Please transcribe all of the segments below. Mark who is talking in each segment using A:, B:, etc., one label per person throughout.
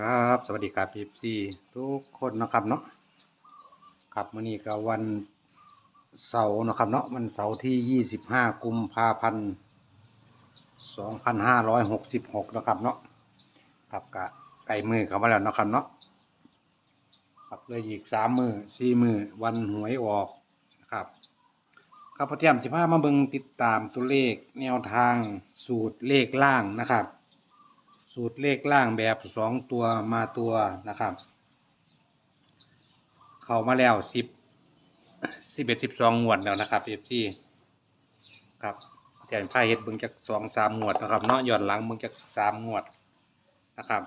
A: ครับ สวัสดีครับพีซีทุกคนนะครับเนาะครับมื้อนี้ก็วันเสาร์นะครับเนาะวันเสาร์ที่25กุมภาพันธ์2566นะครับเนาะครับกะไก่มือเข้ามาแล้วนะครับเนาะครับเลยอีกสามมือสี่มือวันหวยออกนะครับครับพอเทียมสิพามาเบิงติดตามตัวเลขแนวทางสูตรเลขล่างนะครับ สูตรเลขล่างแบบสองตัวมาตัวนะครับ เข้ามาแล้วสิบสิบเอ็ดสิบสองงวดแล้วนะครับเอฟซีครับแต่ผ้าเฮ็ดเบิ่งจากสองสามงวดนะครับเนาะย้อนหลังเบิ่งจากสามงวดนะครับ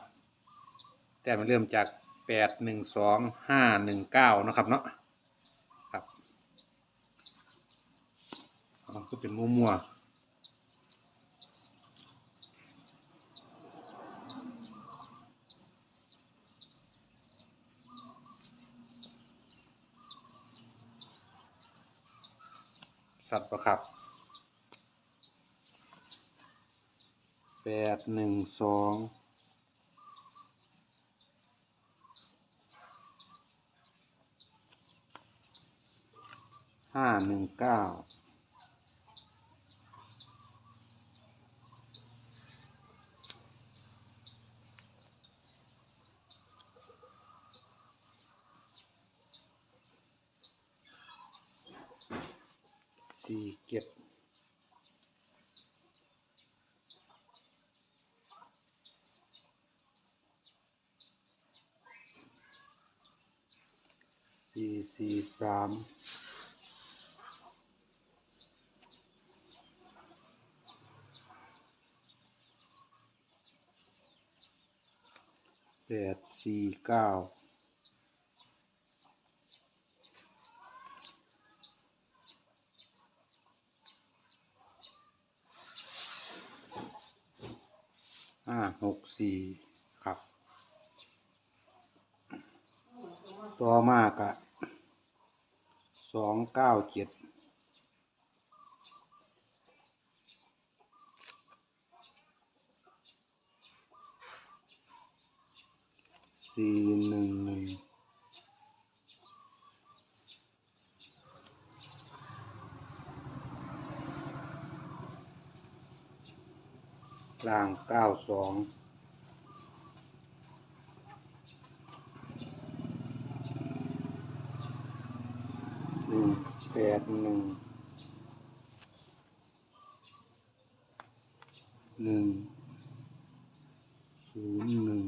A: แต่มันเริ่มจากแปดหนึ่งสองห้าหนึ่งเก้านะครับเนาะครับก็เป็นมั่วๆ สัตว์ประครับแปดหนึ่งสองห้าหนึ่งเก้าสี่เจ็ด สี่สี่สามแปดสี่เก้าห้าหกสี่ครับ ต่อมากะ สองเก้าเจ็ดสี่หนึ่งหนึ่งกลางเก้าสอง หนึ่งแปดหนึ่งหนึ่งศูนย์หนึ่ง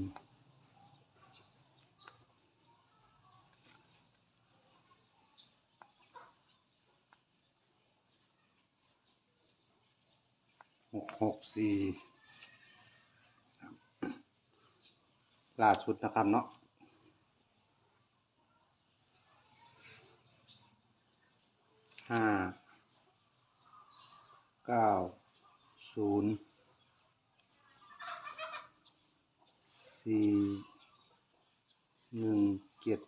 A: ห กหกสี่ล่าสุดนะครับเนาะห้าเก้าศูนย์สี่หนึ่งเจ็ด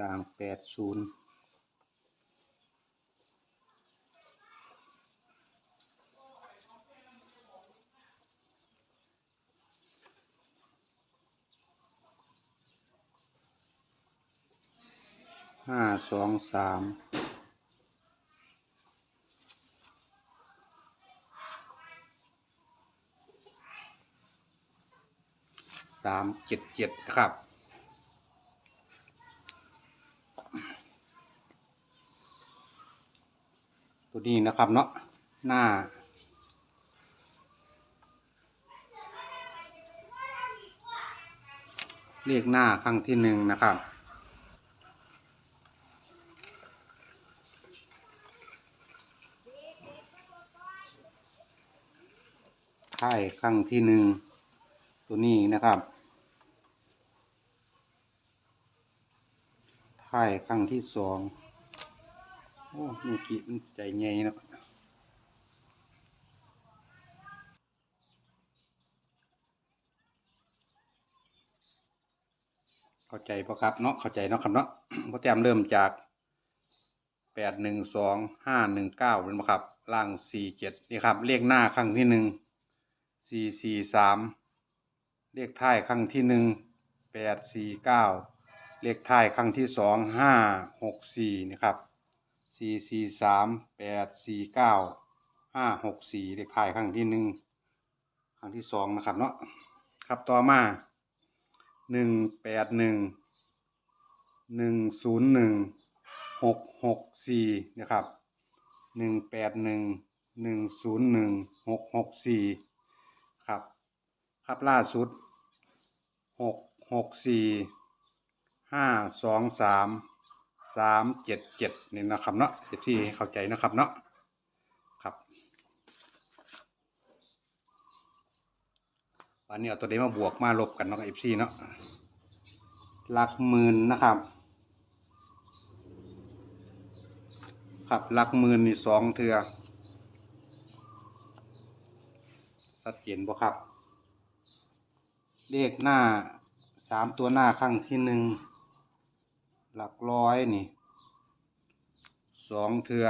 A: ลางแปดศูนย์ห้าสองสามสามเจ็ดเจ็ดครับ ตัวนี้นะครับเนาะหน้า เรียกหน้าครั้งที่หนึ่งนะครับค่ายครั้งที่หนึ่งตัวนี้นะครับค่ายครั้งที่สอง โอ้เมื่อกี้มันใจใหญ่เนาะเข้าใจปะครับเนาะเข้าใจเนาะครับเนาะพอแต้มเริ่มจากแปดหนึ่งสองห้าหนึ่งเก้าเป็นไหมครับล่างสี่เจ็ดนี่ครับเลขหน้าครั้งที่หนึ่งสี่สี่สามเลขท้ายครั้งที่หนึ่งแปดสี่เก้าเลขท้ายครั้งที่สองห้าหกสี่นี่ครับ สี่สี่สามแปดสี่เก้าห้าหกสี่เลขท้ายครั้งที่หนึ่งครั้งที่สองนะครับเนาะครับต่อมาหนึ่งแปดหนึ่งหนึ่งศูนย์หนึ่งหกหกสี่นะครับหนึ่งแปดหนึ่งหนึ่งศูนย์หนึ่งหกหกสี่ครับครับล่าสุดหกหกสี่ห้าสองสาม สามเจ็ดเจ็ดนี่นะครับเนาะเจ็บที่เข้าใจนะครับเนาะครับวันนี้เอาตัวเดมาบวกมาลบกันเนาะเอฟซีเนาะหลักหมื่นนะครับ ครับหลักหมื่นนี่สองเทือสัดเจนบ่ครับ เลขหน้าสามตัวหน้าข้างที่หนึ่ง หลักร้อยนี่สองเทือ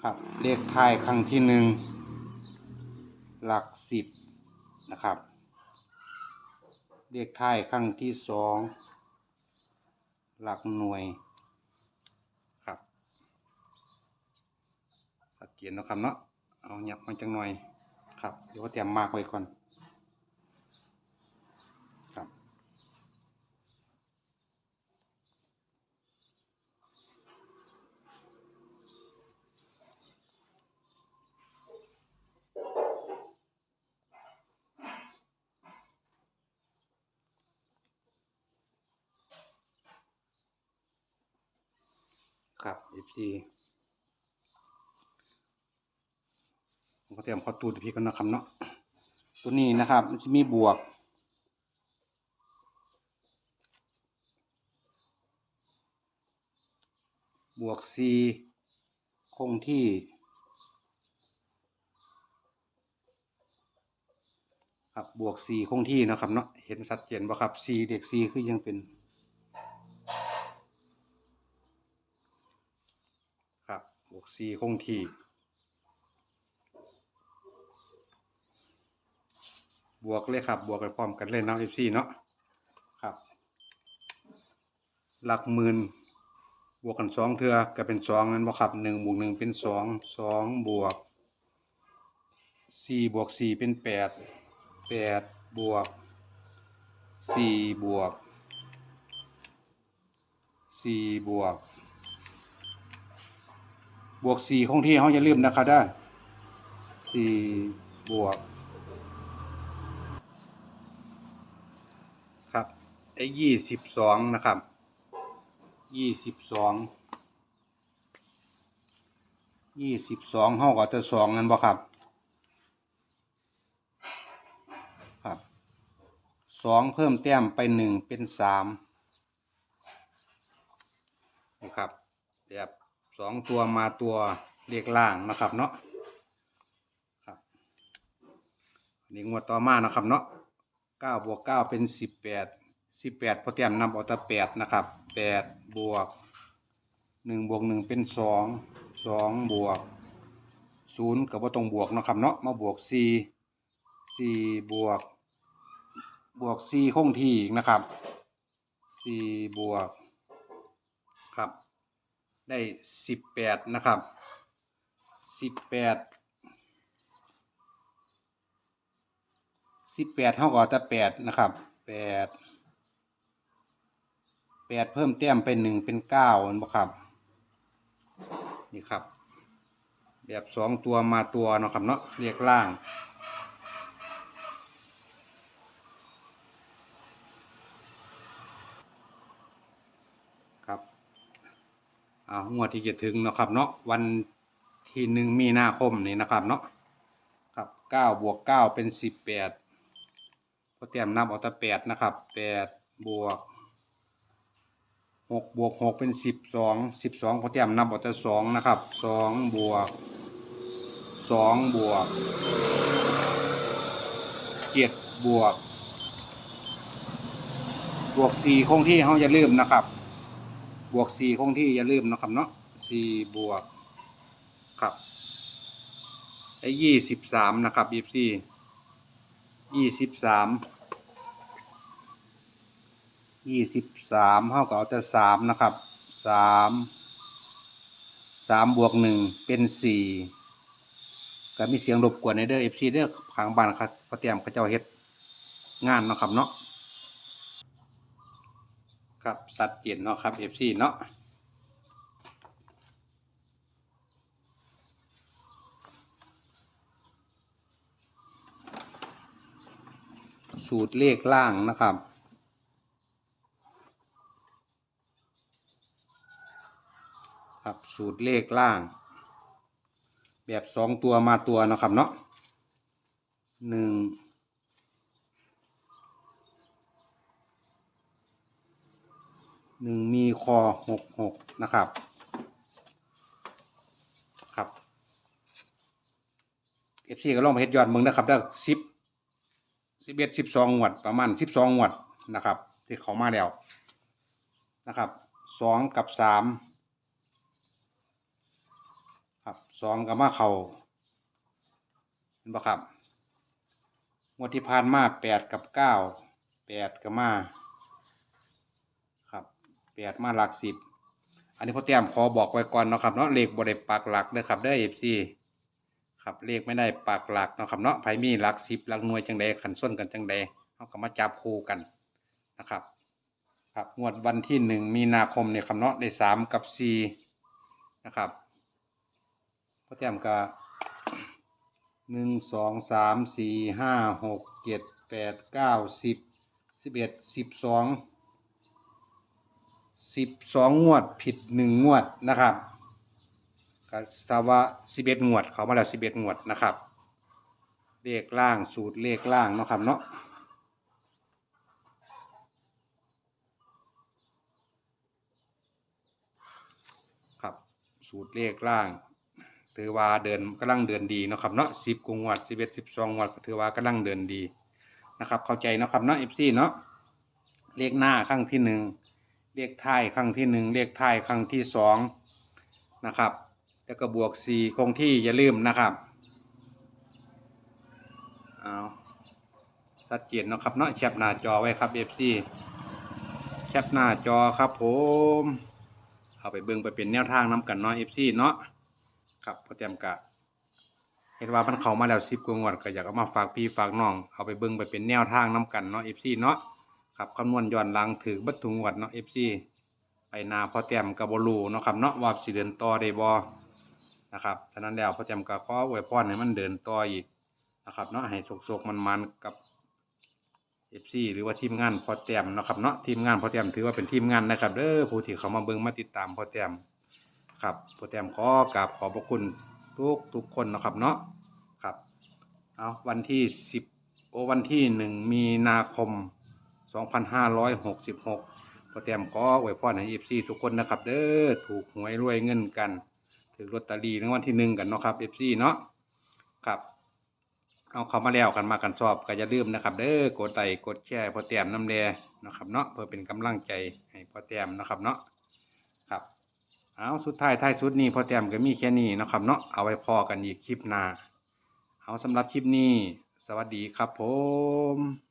A: ครับเลขท้ายข้งที่หนึ่งหลักสิบนะครับ เลขท้ายข้งที่สองหลักหน่วยครับสัดเจนเนาะครับเนาะเอาหยับมันจังหน่อยครับเดี๋ยวเตรียมมากไว้ก่อน ครับ FC ผมก็เตรียมข้อตูดพี่กันนะครับเนาะตัวนี้นะครับมันจะมีบวก บวก c คงที่ ครับบวก c คงที่นะครับเนาะเห็นชัดเจนบ่ครับ c เด็ก c คือยังเป็น ครับบวก c คงที่ บวกเลยครับ บวกไปพร้อมกันเลยเนาะ FC เนาะครับ หลักหมื่นบวกกันสองเทือก็เป็นสองนั่นบ่ครับหนึ่งบวกหนึ่งเป็นสองสองบวกสี่บวกสี่เป็นแปดแปดบวกสี่บวกสี่บวก บวกสี่คงที่เขาอย่าลืมนะครับได้สี่บวก ครับไอ้ยี่สิบสองนะครับยี่สิบสองยี่สิบสองเท่ากับจะสองนั่นบ่ครับ ครับสองเพิ่มแต้มไปหนึ่งเป็นสามนะครับแบบ สองตัวมาตัวเลขล่างนะครับเนาะครับนี่งวดต่อมานะครับเนาะเก้าบวกเก้าเป็นสิบแปดสิบแปดพอเตรียมนำเอาแต่แปดนะครับแปดบวกหนึ่งบวกหนึ่งเป็นสองสองบวกศูนย์กับว่าตรงบวกนะครับเนาะมาบวกสี่สี่บวกบวกสี่คงที่อีกนะครับสี่บวก ได้สิบแปดนะครับสิบแปดสิบแปดเท่ากับจะแปดนะครับแปดแปดเพิ่มแต้มเป็นหนึ่งเป็นเก้านบ่ครับนี่ครับ แบบสองตัวมาตัวเนาะครับเนาะเรียกล่าง ครับ อ่างวดที่จะถึงนะครับ เนาะวันที่หนึ่งมีนาคมนี่นะครับ เนาะครับเก้าบวกเก้าเป็นสิบแปดพอเตรียมนับเอาแต่แปดนะครับแปดบวกหกบวกหกเป็นสิบสองสิบสองพอเตรียมนับเอาแต่สองนะครับสองบวกสองบวกเจ็ดบวกบวกสี่คงที่เขาจะลืมนะครับ บวกสี่คงที่อย่าลืมนะครับเนาะสี่บวกครับไอ้ยี่สิบสามนะครับยี่สี่ยี่สิบสามยี่สิบสามเท่ากับเอาแต่สามนะครับสามสามบวกหนึ่งเป็นสี่ก็มีเสียงรบกวนในเด้อเอฟซีเด้อขางบ้านครับเขาเตรียมเขาเจ้าเฮ็ดงานนะครับเนาะ ครับสัดเจนเนาะครับ FC เนาะสูตรเลขล่างนะครับ ครับสูตรเลขล่าง แบบสองตัวมาตัวเนาะครับเนาะหนึ่ง หนึ่งมีคอหกหกนะครับ ครับเอฟซีก็ลองไปเฮ็ดยอดมึงนะครับได้สิบสิบเอ็ดสิบสองงวดประมาณสิบสองงวดนะครับ ที่เขามาแล้วนะครับสองกับสามครับสองกับมาเขาเห็นปะครับงวดที่ผ่านมาแปดกับเก้าแปดกับมา แปดมาหลักสิบ อันนี้พ่อเตรียมขอบอกไว้ก่อนเนาะครับเนาะเลขบริปักหลักเด้อครับได้เอฟซีครับเลขไม่ได้ปักหลักเนาะครับเนาะไผมีหลักสิบหลักหน่วยจังใดขันส้นกันจังใดเขาก็มาจับคู่กันนะครับ ครับงวดวันที่หนึ่งมีนาคมเนี่ยครับเนาะได้สามกับสี่นะครับพ่อเตรียมก็หนึ่งสองสามสี่ห้าหกเจ็ดแปดเก้าสิบสิบเอ็ดสิบสอง สิบสองงวดผิดหนึ่งงวดนะครับก็ทราบว่าสิบเอ็ดงวด เขามาแล้วสิบเอ็ดงวดนะครับ เลขล่างสูตรเลขล่างเนาะครับเนาะครับสูตรเลขล่าง ถือว่าเดินกำลังเดินดีเนาะครับเนาะสิบกงวดสิบเอ็ดสิบสองงวดถือว่ากำลังเดินดีนะครับ เข้าใจเนาะครับเนาะเอฟซีเนาะเลขหน้าข้างที่หนึ่ง เลขท้ายครั้งที่หนึ่งเลขท้ายครั้งที่สองนะครับ แล้วก็บวกสี่คงที่อย่าลืมนะครับเอาชัดเจนนะครับเนาะแคปหน้าจอไว้ครับ FC แคปหน้าจอครับผมเอาไปเบิ่งไปเป็นแนวทางน้กันเนาะ FC เนาะครับพอเตรียมกะเห็นว่ามันเข้ามาแล้วสิบกว่างวดก็อยากเอามาฝากพี่ฝากน้อง เอาไปเบิ่งไปเป็นแนวทางน้กันเนาะ FC เนาะ ครับคำนวณย้อนหลังถือบัตถุงวัดเนาะ FC ไปนาพอแต้มกับบลูเนาะครับเนาะว่าสิเดินต่อได้บ่นะครับฉะนั้นแล้วพอแต้มก็ขออวยพรให้มันเดินต่ออีกนะครับเนาะให้โศกๆมันๆกับ FC หรือว่าทีมงานพอแต้มเนาะครับเนาะทีมงานพอแต้มถือว่าเป็นทีมงานนะครับเด้อผู้ที่เขามาเบิ่งมาติดตามพอแต้มครับพอแต้มขอกราบขอบพระคุณทุกทุกคนเนาะครับเนาะครับเอาวันที่สิบโอวันที่หนึ่งมีนาคม 2566พอเตรียมขออวยพรให้ FC ทุกคนนะครับ เด้อถูกหวยรวยเงินกัน ถือลอตเตอรี่รางวัลที่หนึ่งกันเนาะครับ FC เนาะครับ เอาเข้ามาแล้วกันมากันสอบก็อย่าลืมนะครับ เด้อกดไลค์กดแชร์พอเตรียมน้ำแดนะครับเนาะเพื่อเป็นกำลังใจให้พอเตรียมนะครับเนาะครับเอาสุดท้ายท้ายสุดนี้พอเตรียมก็มีแค่นี้นะครับเนาะเอาไว้พอกันอีกคลิปหน้าเอาสำหรับคลิปนี้ สวัสดีครับผม